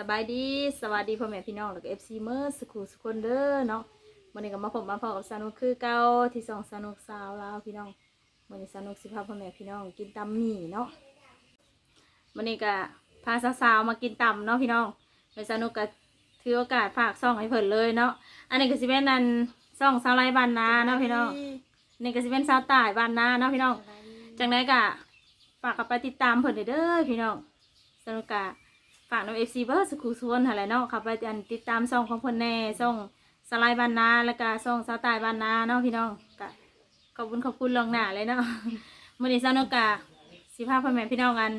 สบายดีสวัสดีพ่อแม่พี่น้องแล้วก็เอฟซีเมอร์สกูสคนเด้อเนาะวันนี้ก็มาผมมาพอกับสนุกคือเก่าที่สองสนุกสาวลาวพี่น้องวันนี้สนุกสิพาพ่อแม่พี่น้องกินตำหมี่เนาะวันนี้ก็พาสาวๆมากินตำเนาะพี่น้องเลยสนุกก็ถือโอกาสฝากซ่องให้เพิ่นเลยเนาะอันนี้ก็สิเป็นนันซ่องสาวไลบ้านนาเนาะพี่น้องอันนี่ก็สิเป็นสาวใต้บ้านนาเนาะพี่น้องจังไดก็ฝากกลับไปติดตามเพิ่นเด้อพี่น้องสนุกกะ ฝากน้องเอฟซีเบอร์สกูสวนอะไรเนาะขับไปอันติดตามช่องของเพิ่นแน่ช่องสไลด์บานนาแล้วก็ช่องสาวตายบานนาเนาะพี่น้องกะขอบคุณขอบคุณลวงหน้าเลยเนาะมื้อนี้สนุกกะสิพาพ่อแม่พี่น้องกัน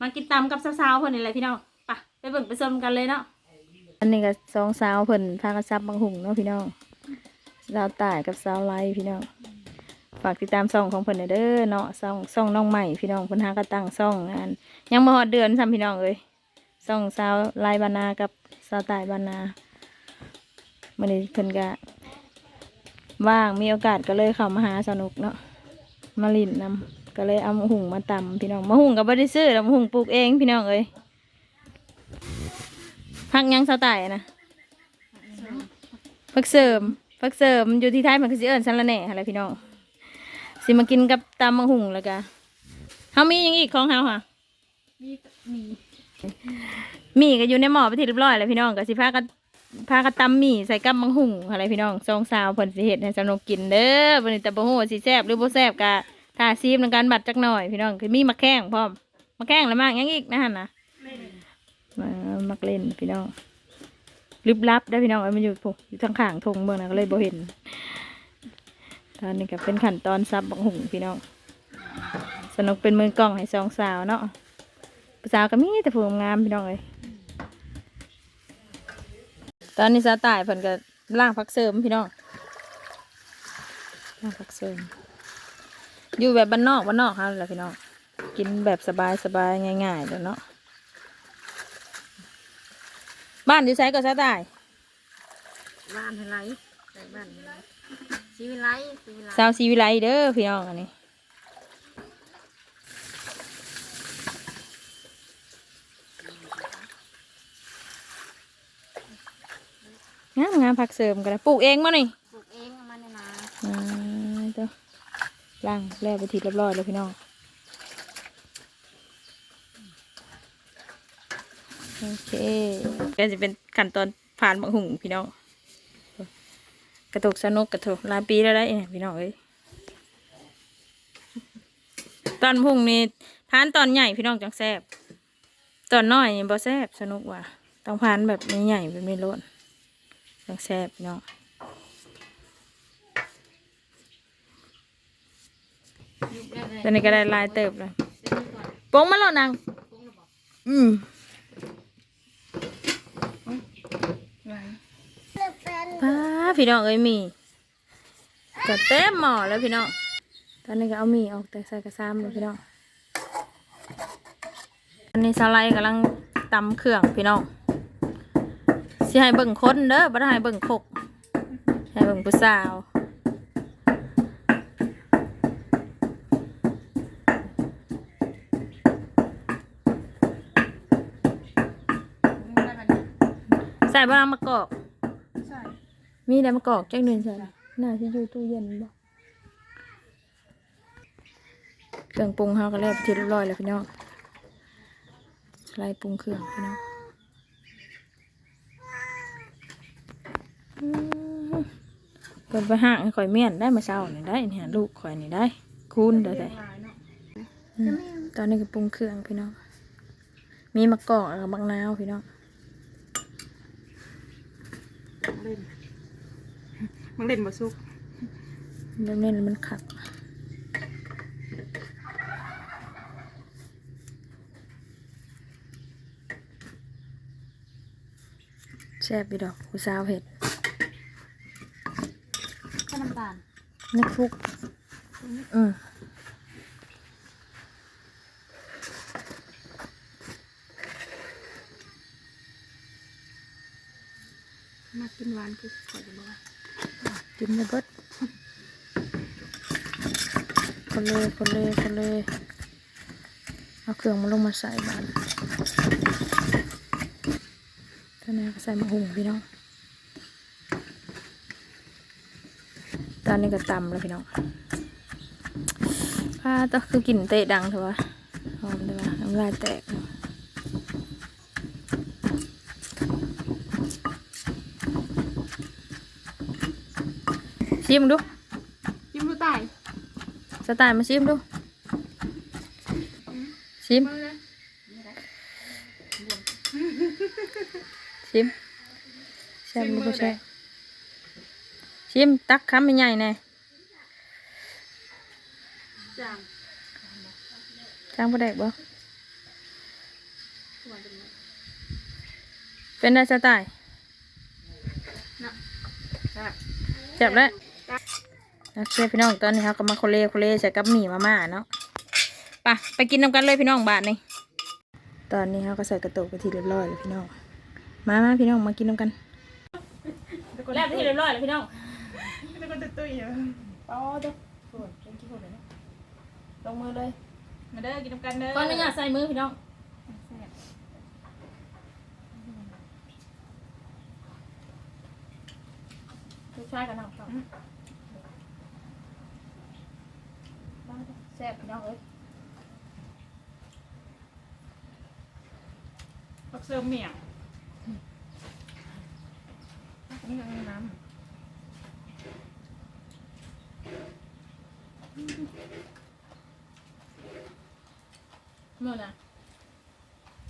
มากินตำกับสาวๆเพิ่นนี่แหละพี่น้องไปไปเบิ่งไปชมกันเลยเนาะอันนี้ก็สองสาวเพิ่นพากันซับบางหุ่งเนาะพี่น้องสาวตายกับสาวไลพี่น้องฝากติดตามซ่องของเพิ่นเด้อเนาะซ่องซ่องน้องใหม่พี่น้องเพิ่นหากระตั้งซ่องงานยังบ่ฮอดเดือนซ้ำพี่น้องเอ้ย ซ่องสาวลายบานากับสาวตายบานามื้อนี้เพิ่นก็ว่างมีโอกาสก็เลยเข้ามาหาสนุกเนาะมาลินนำก็เลยเอาหุงมาตำพี่น้องมะหุงก็บ่ได้ซื้อแล้วมะหุงปลูกเองพี่น้องเอ้ยพักยังสาวตายอะนะพักเสริมพักเสริมอยู่ที่ไทยมันก็สิเอิ้นซันละแหน่อะไรพี่น้องสิมากินกับตำมังหุงแล้วกะเฮามีหยังอีกของเฮาค่ะมีมี หมี่ก็อยู่ในหม้อไปที่เรียบร้อยแล้วพี่น้องก็สิพากันพากันตำหมี่ใส่กับมังหุงอะไรพี่น้องซองซาวเพิ่นสิเฮ็ดให้สนุกกินเด้อวันนี้แต่บ่ฮู้ว่สิแซ่บหรือบ่แซ่บกะถ้าซีมในการบัดจักหน่อยพี่น้องคือมีมะแข้งพร้อมมะแข้งแล้วมากยังอีกนะหั่นะมามักเล่นพี่น้องลึกลับได้พี่น้องมันอยู่พวกอยู่ทางข้างทงเมืองนะก็เลยบ่เห็นตอนนี้ก็เป็นขั้นตอนซับบังหุงพี่น้องสนุกเป็นมือกล้องให้สองสาวเนาะ สาวก็มีแต่ผู้งามพี่น้องเลยตอนนี้สาวตายเพิ่นก็ล่างพักเสริมพี่น้องล่างพักเสริม อยู่แบบบ้านนอกบ้านนอกครับแหละพี่น้องกินแบบสบายสบายง่ายๆแล้วเนาะบ้านอยู่ไสก็สาวตายบ้านอะไรใส่บ้านอะไรชีวิไลชีวิไลสาวศรีวิไลเด้อพี่น้องอันนี้ งามงามผักเสริมกันนะปลูกเองมั้นี่ปลูกเองเอามันในนาอ่าเด้อล่างแล้วไปทีเรียบร้อยเลยพี่น้องโอเคก็จะเป็นขั้นตอนผ่านมะหุงพี่น้องกระตุกสนุกกระตุกหลายปีแล้วได้เนี่ยพี่น้องเอ้ยตอนพุ่งนี่พานตอนใหญ่พี่น้องจังแซบตอนน้อยนี่บ่แซบสนุกว่ะต้องพานแบบใหญ่ๆแบบไม่ล้น จังแซบพี่น้องตอนนี้ก็ได้ลายเติบเลยโป้งมาแล้วนางอืมป้าพี่น้องเอ้ยมีกระเต็มหม้อแล้วพี่น้อง ตอนนี้ก็เอาหมี่ออกแต่ใส่กระซ้ำเลยพี่น้อง อันนี้สไลด์กำลังตำเครื่องพี่น้อง ให้เบิ่งคนเด้อบ่ได้ให้เบิ่งคกให้เบิ่งผู้สาวใส่บางมะกอก ใช่มีแต่มะกอกจักหนึ่งใส่น่าจะอยู่ตู้เย็นบ่เครื่องปรุงเฮาก็แล้วไปนที่เรียบร้อยแล้วพี่น้องสไลด์ปรุงเครื่องพี่น้องอืม เปิดไปห้างให้ข่อยเมียนได้มาเช้านี่ได้เนี่ยลูกข่อยนี่ได้ คูณเด้อได้ลายเนาะอืมตอนนี้ก็ปรุงเครื่องพี่น้อง มีมะกอกแล้วก็บักนาวพี่น้องเล่นมันเล่นบ่สุกเล่นเล่นมันขัดแซ่บไปดอกกูสาวเห็ด ข้าวน้ำตาล นึกฟุกอืมมากินหวานคือขอจะบอกว่ากินมาเบิดคนเลยคนเลยคนเลยเอาเครื่องมาลงมาใส่บานอนนี้ก็ใส่มะฮุงพี่น้อง ตอ นนี้ก็ตำแล้วพี่น้องป้าต้องคือกลิ่นเตะดังเถอะวะหอมเลยวะน้ำลายแตกเนอะชิมดูจิ้มดูตายสไตล์มาชิมดู ชิมมือเลยชิมแซ่บบ่แซ่บ ชิมตักคำใหญ่แน่จางจ้างประแดกบ่เป็นได้สไตล์ครับแซ่บแล้วโอเคพี่น้องตอนนี้เขาก็มาโคเลโคเลใส่กับหมี่มาม่าเนาะไปไปกินน้ำกันเลยพี่น้องบาทนี่ตอนนี้เขาก็ใส่กระตุกไปทีเรียบร้อยแล้วพี่น้องมามาพี่น้องมากินน้ำกันแล้วที่เรียบร้อยแล้วพี่น้อง แล้วก็ตุ้ยๆอยู่ปอเด้อโอ้ยเป็นกี่คนเลยเนาะลงมือเลยมาเด้อกินน้ำกันเด้อก่อนหนึงอะใส่มือพี่น้องทุกชายกันน้องครับแซ่บพี่น้องเอ้ยผักเสริมเมี่ยงนี่ก็มีน้ำ มื่อนะ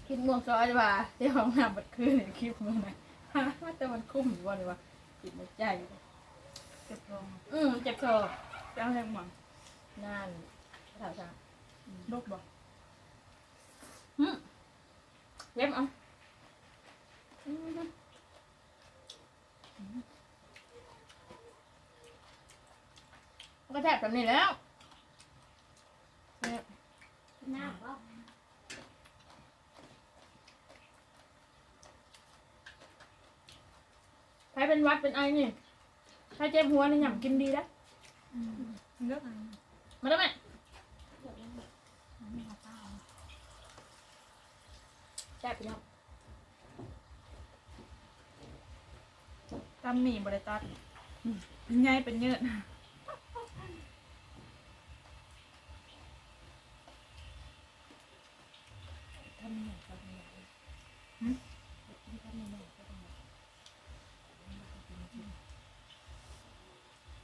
คิดม่วงซอยดีกว่าเดี๋ยวของน้ำบัดคืนเนี่ยคลิปมื่อนะฮะว่าแต่มันคุ้มอยู่บ่เลยวะจิตในใจเจ็บลงอืมเจ็บคอเจ้าแห้งหมังนั่นถามจ้าลกบอกอืมเล็บเอะก็แทบแบบนี้แล้วแซ่บ น้ำบ่ใครเป็นหวัดเป็นไอนี่ใครเจ็บหัวนี่หย่ำกินดีแล้วเลือกมาได้ไหมแซ่บพี่น้องตำหมี่บริตัดเป็นไงเป็นเยอะ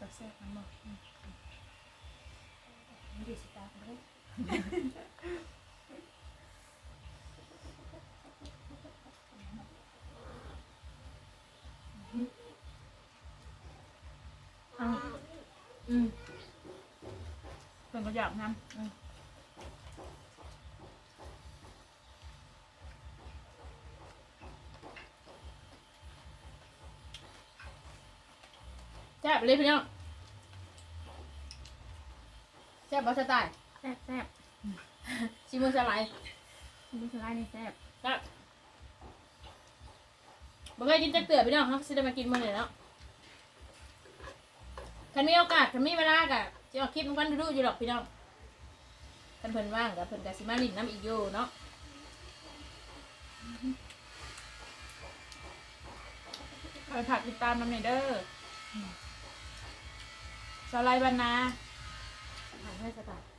ตักแซ่บมันบอก ไม่ได้สตาร์ท เอาอืมเป็นก็อยากน้ำอืมแซ่บเลยพี่น้องแซ่บบอสไตล์ ซ่บแซ่บชิมือสไลด์ดูสไลด์นี่แซ่บครับบ่เคยกินจักเตือพี่น้องเขาสิได้มากินมื้อนี้แล้วคันมีโอกาสคันมีเวลากะจะเอาคลิปมันกันดูๆอยู่หรอกพี่น้องคันเพิ่นว่างกับเพิ่นกะสิมาลินน้ำอีกอยู่เนาะคอยผักติดตามน้ำหน่อยเด้ออสไลด์บานนาหายให้สไตล์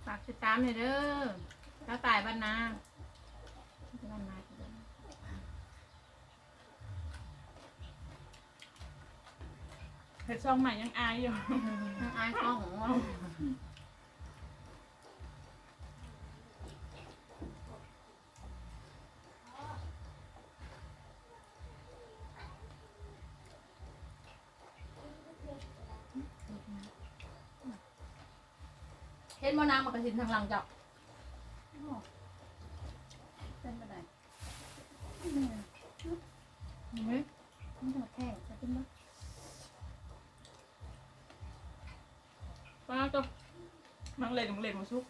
ฝากติดตามหน่อยเด้อเจ้าตายบานนาบานนาเห็ดซองใหม่ยังอายอยู่น้องอายข้องของเรา เห็นมอน้ำมากระสินทางหลังจับเป็นไปได้มันจะแข็งจะเป็นบ่ป้าก็มังเล่นมังเล่นมาซุก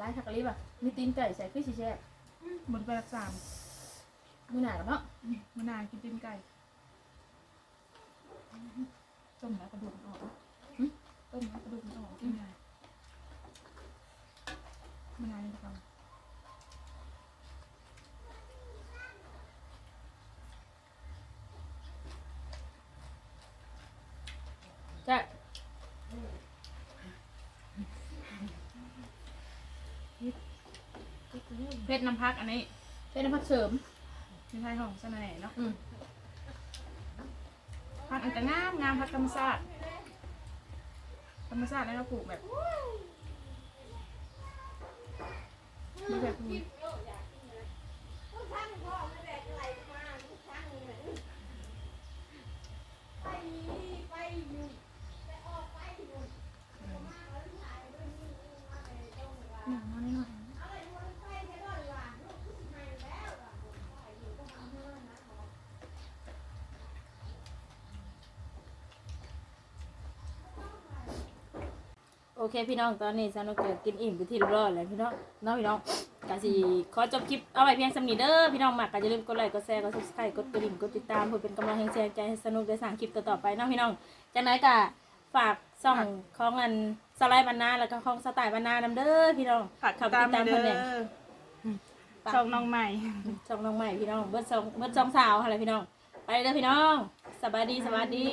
ร้ายทักลิบอะมีตีนไก่ใส่ขึ้นสีแช่บบนไปรักสามมือหนากับเนาะมะนากินตีนไก่ ต้มแล้วกระดูกมันออกหึต้มแล้วกระดูกมันออกยังไงมันอะไรกันจ๊ะเพชรน้ำพักอันนี้เพชรน้ำพักเสริมเป็นไทของสนแหน่เนาะ พันอันจะงามงามพันธรรมชาติธรรมชาติแล้วเราปลูกแบบไม่แบบนี้ เคพี่น้องตอนนี้ซานุกเกิดกินอิ่มไปที่เรียบร้อยแล้วพี่น้องเน้องพี่น้องกาสิขอจบคลิปเอาไว้เพียงสำนีเด้อพี่น้องมากก็อย่าลืมกดไลค์กดแชร์กด subscribe กดกระดิ่งกดติดตามเพื่อเป็นกำลังใจใจให้สนุกได้สร้างคลิปต่อๆไปเน้องพี่น้องจากนั้นก็ฝากซ่องของอันสไลด์บรรณาแล้วก็ของสไตล์บรรณานำเด้อพี่น้องฝากเข้าติไปดตามติดตามเด้เพิ่นเนี่ยอช่องน้องใหม่ช่องน้องใหม่พี่น้องเบิดช่องเบิดช่องสาวอะไรพี่น้อง ไปเด้อพี่น้องสบายดีสวัสดี